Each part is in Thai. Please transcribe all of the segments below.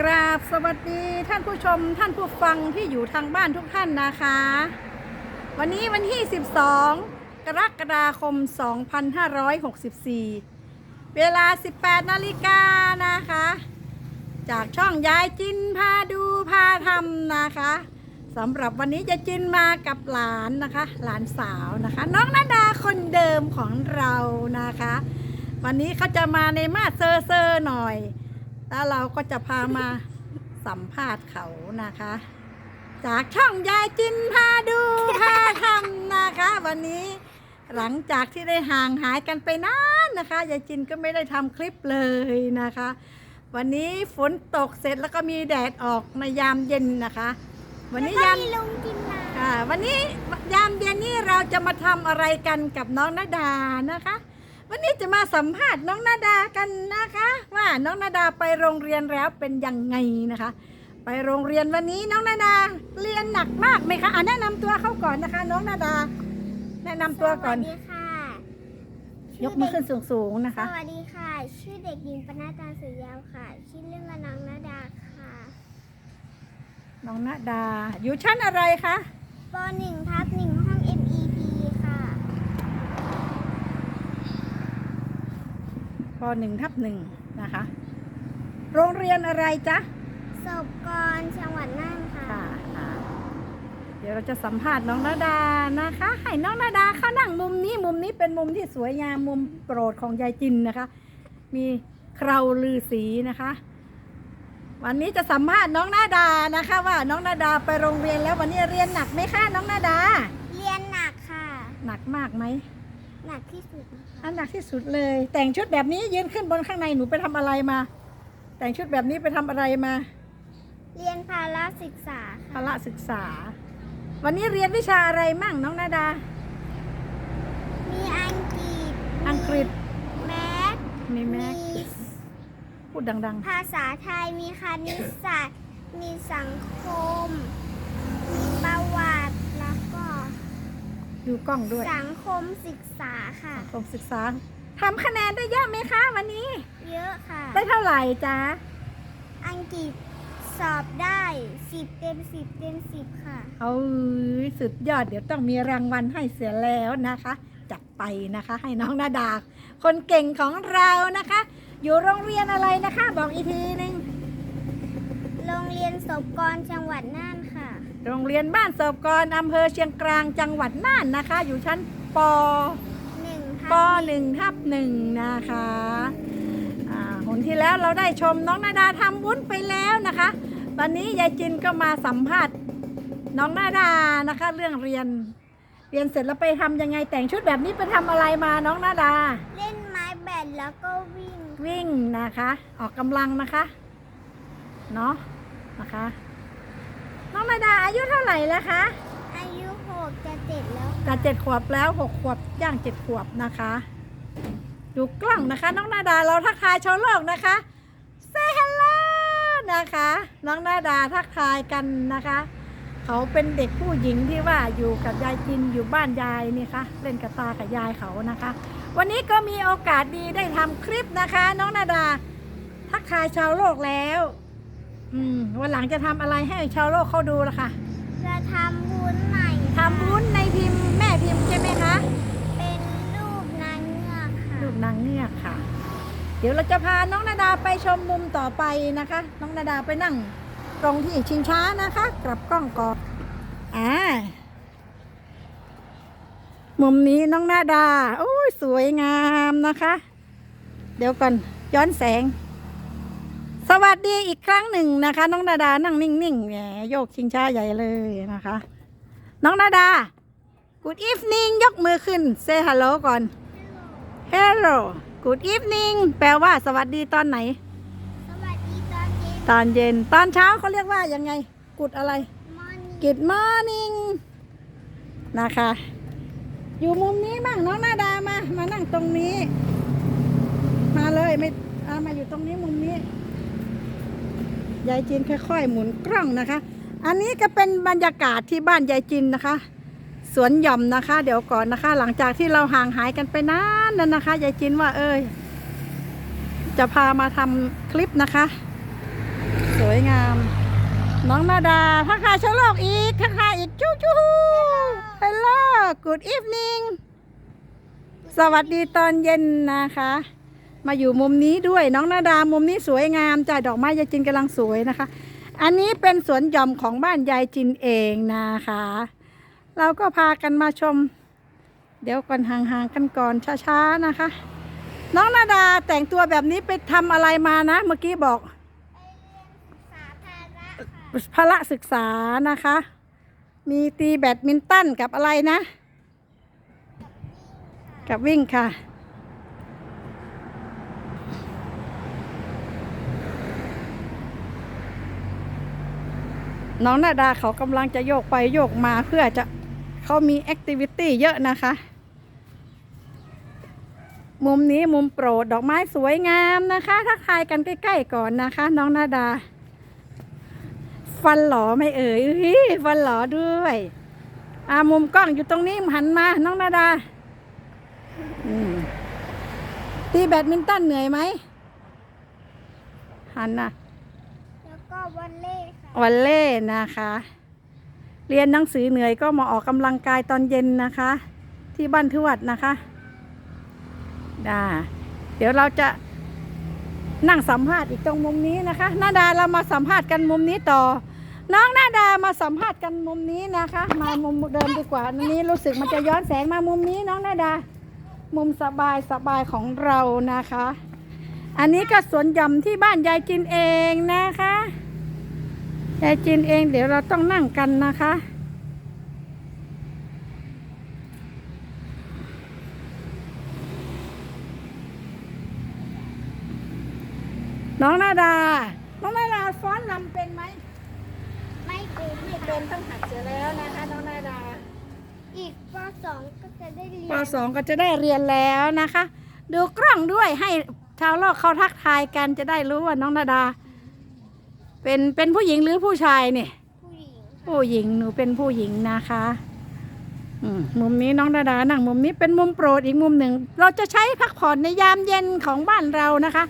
กราบสวัสดีท่านผู้ชมท่านผู้ฟังที่อยู่ทางบ้านทุกท่านนะคะ วันนี้วันที่ 12 กรกฎาคม 2564 เวลา 18 นาฬิกานะคะ จากช่องยายจินพาดูพาทำนะคะสำหรับวันนี้จะจินมากับหลานนะคะ หลานสาวนะคะ น้องนาดาคนเดิมของเรานะคะ วันนี้เขาจะมาในมาสเซอร์เซอร์หน่อย แล้วเราก็จะพามาสัมภาษณ์เขานะคะ จากช่องยายจินพาดูพาทำนะคะ วันนี้หลังจากที่ได้ห่างหายกันไปนานนะคะยายจินก็ไม่ได้ทำคลิปเลยนะคะ วันนี้ฝนตกเสร็จแล้วก็มีแดดออกในยามเย็นนะคะ วันนี้ยามลุงจินมาค่ะวันนี้ยามเย็นนี้เราจะมาทำอะไรกันกับน้องนาดานะคะ วันนี้จะมาสัมภาษณ์น้องนาดากันนะคะ ว่าน้องนาดาไปโรงเรียนแล้วเป็นยังไงนะคะ ไปโรงเรียนวันนี้น้องนาดาเรียนหนักมากไหมคะอะแนะนำตัวเขาก่อนนะคะ น้องนาดา แนะนำตัวก่อน สวัสดีค่ะยกมือขึ้นสูงๆนะคะสวัสดีค่ะ ชื่อเด็กหญิงปนัดดาสุยาวค่ะ ชื่อเล่นว่าน้องนาดาค่ะน้องนาดา อยู่ชั้นอะไรคะป .1 ทับ1ห้อง MEP ค่ะ ป หนึ่งทับหนึ่งนะคะ โรงเรียนอะไรจ๊ะศพกรจังหวัดน่านค่ะ ค่ะอ่าเดี๋ยวเราจะสัมภาษณ์น้องนาดานะคะ ให้น้องนาดาเขานั่งมุมนี้มุมนี้เป็นมุมที่สวยงามมุมโปรดของยายจินนะคะ มีเคราลือสีนะคะ วันนี้จะสัมภาษณ์น้องนาดานะคะ ว่าน้องนาดาไปโรงเรียนแล้ววันนี้เรียนหนักไหมคะน้องนาดา เรียนหนักค่ะ หนักมากไหม หนักที่สุดนะคะอันหนักที่สุดเลย แต่งชุดแบบนี้ยืนขึ้นบนข้างในหนูไปทำอะไรมา แต่งชุดแบบนี้ไปทำอะไรมาเรียนภาระศึกษาพค่ะละศึกษา วันนี้เรียนวิชาอะไรมั่งน้องนาดา มีอังกฤษอังกฤษแมทมีแม็มีกพูดดังภาษาไทยมีคณิตศาสตร์ มีสังคม มี ๆอยู่กล้องด้วยสังคมศึกษาค่ะ สังคมศึกษาทำคะแนนได้เยอะไหมคะวันนี้ เยอะค่ะ ได้เท่าไหร่จ๊ะ อังกฤษสอบได้10เต็ม10เต็ม10ค่ะ เอาสุดยอดเดี๋ยวต้องมีรางวัลให้เสียแล้วนะคะ จัดไปนะคะ ให้น้องนาดา คนเก่งของเรานะคะ อยู่โรงเรียนอะไรนะคะ บอกอีกทีหนึงโรงเรียนศพกรจังหวัดน่านค่ะ โรงเรียนบ้านโศบกรอำเภอเชียงกลางจังหวัดน่านนะคะ อยู่ชั้นป1ปทับหนึ่งทับหนึ่งนะคะอ่าหนที่แล้วเราได้ชมน้องนาดาทำวุ้นไปแล้วนะคะวันนี้ยายจินก็มาสัมภาษณ์น้องนาดานะคะ เรื่องเรียน เรียนเสร็จแล้วไปทำยังไงแต่งชุดแบบนี้ไปทำอะไรมาน้องนาดา เล่นไม้แบดแล้วก็วิ่ง วิ่งนะคะ ออกกำลังนะคะ เนาะนะคะ น้องนาดาอายุเท่าไหร่แล้วคะ อายุ6จะเจ็ดแล้ว จะเจ็ดขวบแล้วหกขวบย่างเจ็ดขวบนะคะ ดูกล้องนะคะ น้องนาดาเราทักทายชาวโลกนะคะ say hello นะคะ น้องนาดาทักทายกันนะคะ เขาเป็นเด็กผู้หญิงที่ว่าอยู่กับยายจินอยู่บ้านยายนี่คะเล่นกับตากับยายเขานะคะ วันนี้ก็มีโอกาสดีได้ทำคลิปนะคะ น้องนาดาทักทายชาวโลกแล้ว อืมวันหลังจะทำอะไรให้ชาวโลกเขาดูละค่ะจะทำวุ้นใหม่ทำวุ้นในพิมพ์แม่พิมพ์ใช่ไหมคะเป็นรูปนางเงือกค่ะลูกนางเงือกค่ะ เดี๋ยวเราจะพาน้องนาดาไปชมมุมต่อไปนะคะ น้องนาดาไปนั่งตรงที่ชิงช้านะคะ กลับกล้องก่อนอ่ามุมนี้น้องนาดาโอ้ยสวยงามนะคะ เดี๋ยวก่อนย้อนแสงส วัสดีอีกครั้งหนึ่งนะคะ น้องนาดานั่งนิ่งๆแหมโยกชิงช้าใหญ่เลยนะคะ น้องนาดา Good evening ยกมือขึ้น say hello ก่อน Hello Good evening แปลว่าสวัสดีตอนไหน สวัสดีตอนเย็นตอนเย็น ตอนเช้าเขาเรียกว่ายังไงกุดอะไร มอนี่ Good morning นะคะ อยู่มุมนี้บ้างน้องนาดามา มานั่งตรงนี้ มาเลยไม่เอามาอยู่ตรงนี้มุมนี้ ยายจินค่อยๆ หมุนกล้องนะคะ อันนี้ก็เป็นบรรยากาศที่บ้านยายจินนะคะ สวนหย่อมนะคะ เดี๋ยวก่อนนะคะ หลังจากที่เราห่างหายกันไปนานนั่นนะคะยายจินว่าเอ้ยจะพามาทำคลิปนะคะ สวยงาม น้องนาดาทักทายชาวโลกอีกทักทายอีกจู้จู้ฮัลโหล good evening สวัสดีตอนเย็นนะคะ มาอยู่มุมนี้ด้วยน้องนาดามุมนี้สวยงามจ้ะดอกไม้ยายจินกำลังสวยนะคะ อันนี้เป็นสวนหย่อมของบ้านยายจินเองนะคะ เราก็พากันมาชม เดี๋ยวก่อนห่างๆกันก่อนช้าๆนะคะ น้องนาดาแต่งตัวแบบนี้ไปทำอะไรมานะ เมื่อกี้บอกสาธาระค่ะพละศึกษานะคะ มีตีแบดมินตันกับอะไรนะ กับวิ่งค่ะ น้องนาดาเขากำลังจะโยกไปโยกมาเพื่อจะเขามีแอคทิวิตี้เยอะนะคะ มุมนี้มุมโปรดดอกไม้สวยงามนะคะทักทายกันใกล้ๆก่อนนะคะ น้องนาดา ฟันหลอไม่เอ่ยฟันหลอด้วยอามุมกล้องอยู่ตรงนี้หันมา น้องนาดาตีแบดมินตันเหนื่อยไหมหันนะแล้วก็วอลเล่ วันเล่นะคะ เรียนหนังสือเหนื่อยก็มาออกกำลังกายตอนเย็นนะคะ ที่บ้านทวดนะคะได้เดี๋ยวเราจะนั่งสัมภาษณ์อีกตรงมุมนี้นะคะนาดาเรามาสัมภาษณ์กันมุมนี้ต่อ น้องนาดามาสัมภาษณ์กันมุมนี้นะคะ มามุมเดิมดีกว่าอันนี้รู้สึกมันจะย้อนแสงมามุมนี้น้องนาดา มุมสบายสบายของเรานะคะ อันนี้ก็สวนหย่อมที่บ้านยายจินเองนะคะ ยายจินเองเดี๋ยวเราต้องนั่งกันนะคะ น้องนาดา น้องนาดาฟ้อนลำเป็นไหม ไม่เป็นไม่เป็นต้องหัดเสียแล้วนะคะ น้องนาดา อีกปสองก็จะได้เรียนปสองก็จะได้เรียนแล้วนะคะ ดูกล้องด้วยให้ชาวโลกเขาทักทายกันจะได้รู้ว่าน้องนาดา เป็นเป็นผู้หญิงหรือผู้ชายเนี่ยผู้หญิงผู้หญิงหนูเป็นผู้หญิงนะคะอืมมุมนี้น้องดาดานั่งมุมนี้เป็นมุมโปรดอีกมุมหนึ่ง เราจะใช้พักผ่อนในยามเย็นของบ้านเรานะคะ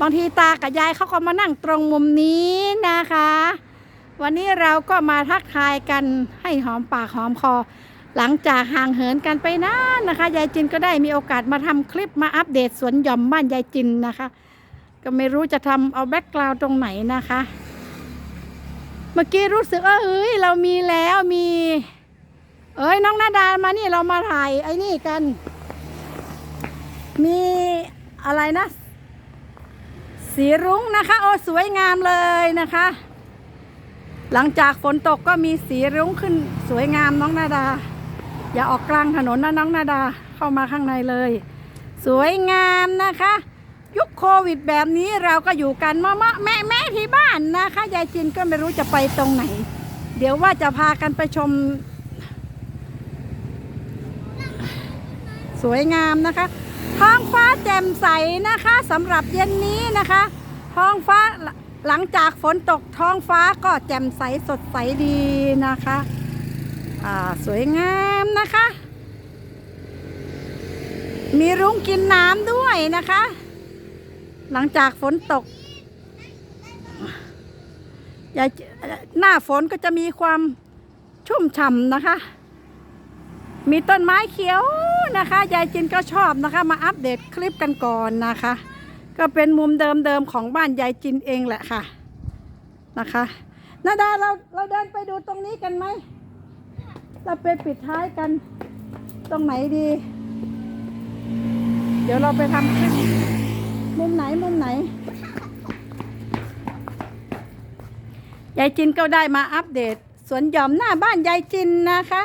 บางทีตากับยายเขาก็มานั่งตรงมุมนี้นะคะ วันนี้เราก็มาทักทายกันให้หอมปากหอมคอ หลังจากห่างเหินกันไปนานนะคะ ยายจินก็ได้มีโอกาสมาทำคลิปมาอัปเดตสวนหย่อมบ้านยายจินนะคะ ก็ไม่รู้จะทำเอาแบ็กกราวด์ตรงไหนนะคะ เมื่อกี้รู้สึกว่าเอ้ยเรามีแล้วมี เอ้ยน้องนาดามานี่เรามาถ่ายไอ้นี่กัน มีอะไรนะ สีรุ้งนะคะ โอ้สวยงามเลยนะคะ หลังจากฝนตกก็มีสีรุ้งขึ้นสวยงามน้องนาดา อย่าออกกลางถนนนะน้องนาดาเข้ามาข้างในเลย สวยงามนะคะ ยุคโควิดแบบนี้เราก็อยู่กันมะมะแม่แม่ที่บ้านนะคะยายจินก็ไม่รู้จะไปตรงไหน เดี๋ยวว่าจะพากันไปชม สวยงามนะคะท้องฟ้าแจ่มใสนะคะสำหรับเย็นนี้นะคะท้องฟ้าหลังจากฝนตกท้องฟ้าก็แจ่มใสสดใสดีนะคะสวยงามนะคะ มีรุ้งกินน้ำด้วยนะคะ หลังจากฝนตกยายหน้าฝนก็จะมีความชุ่มฉ่ำนะคะ มีต้นไม้เขียวนะคะ ยายจินก็ชอบนะคะ มาอัปเดตคลิปกันก่อนนะคะ ก็เป็นมุมเดิมๆของบ้านยายจินเองแหละค่ะนะคะนาดาเราเราเดินไปดูตรงนี้กันไหม เราไปปิดท้ายกันตรงไหนดี เดี๋ยวเราไปทำคลิป มุมไหนมุมไหน ยายจินก็ได้มาอัปเดต สวนหย่อมหน้าบ้านยายจินนะคะ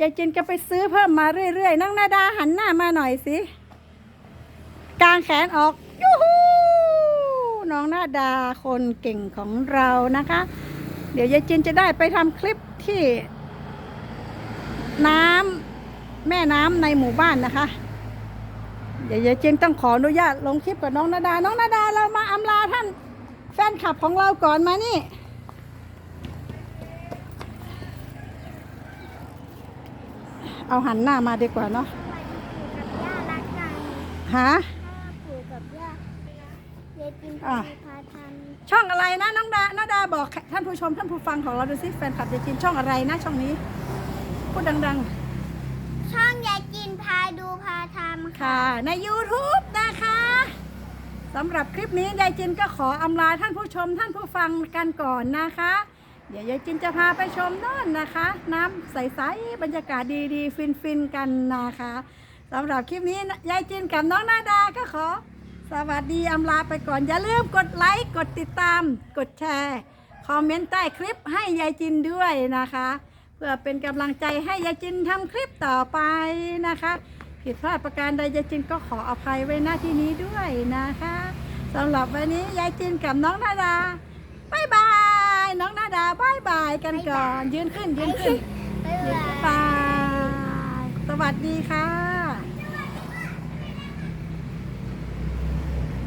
ยายจินก็ไปซื้อเพิ่มมาเรื่อยๆน้องนาดาหันหน้ามาหน่อยสิกางแขนออกยูฮูน้องนาดาคนเก่งของเรานะคะ เดี๋ยวยายจินจะได้ไปทำคลิปที่น้ำแม่น้ำในหมู่บ้านนะคะ เดี๋ยวยายจินต้องขออนุญาตลงคลิปกับน้องนาดา น้องนาดาเรามาอำลาท่านแฟนคลับของเราก่อนมานี่ เอาหันหน้ามาดีกว่าเนาะย่ารักกันหา ถ้าปู่กับย่ายายจินอะ พาทช่องอะไรนะน้องดาน้าดาบอกท่านผู้ชมท่านผู้ฟังของเราดูสิแฟนคลับยายจินช่องอะไรนะช่องนี้พูดดังำ ช่องยายจินพาดูพาทำค่ะ ใน YouTube นะคะสำหรับคลิปนี้ยายจินก็ขออำลาท่านผู้ชมท่านผู้ฟังกันก่อนนะคะ เดี๋ยวยายจินจะพาไปชมโน่นนะคะ น้ำใสๆบรรยากาศดีๆ ฟินๆกันนะคะสำหรับคลิปนี้ยายจินกับน้องนาดาก็ขอ สวัสดีอำลาไปก่อนอย่าลืมกดไลค์กดติดตาม กดแชร์ คอมเมนต์ใต้คลิปให้ยายจินด้วยนะคะ พื่อเป็นกำลังใจให้ยายจินทำคลิปต่อไปนะคะ ผิดพลาดประการใดยายจินก็ขออภัยไว้หน้าที่นี้ด้วยนะคะสำหรับวันนี้ยายจินกับน้องนาดาบายบาย น้องนาดาบายบายกันก่อน ยืนขึ้นยืนขึ้นบ๊ายยืนบายบาย สวัสดีค่ะ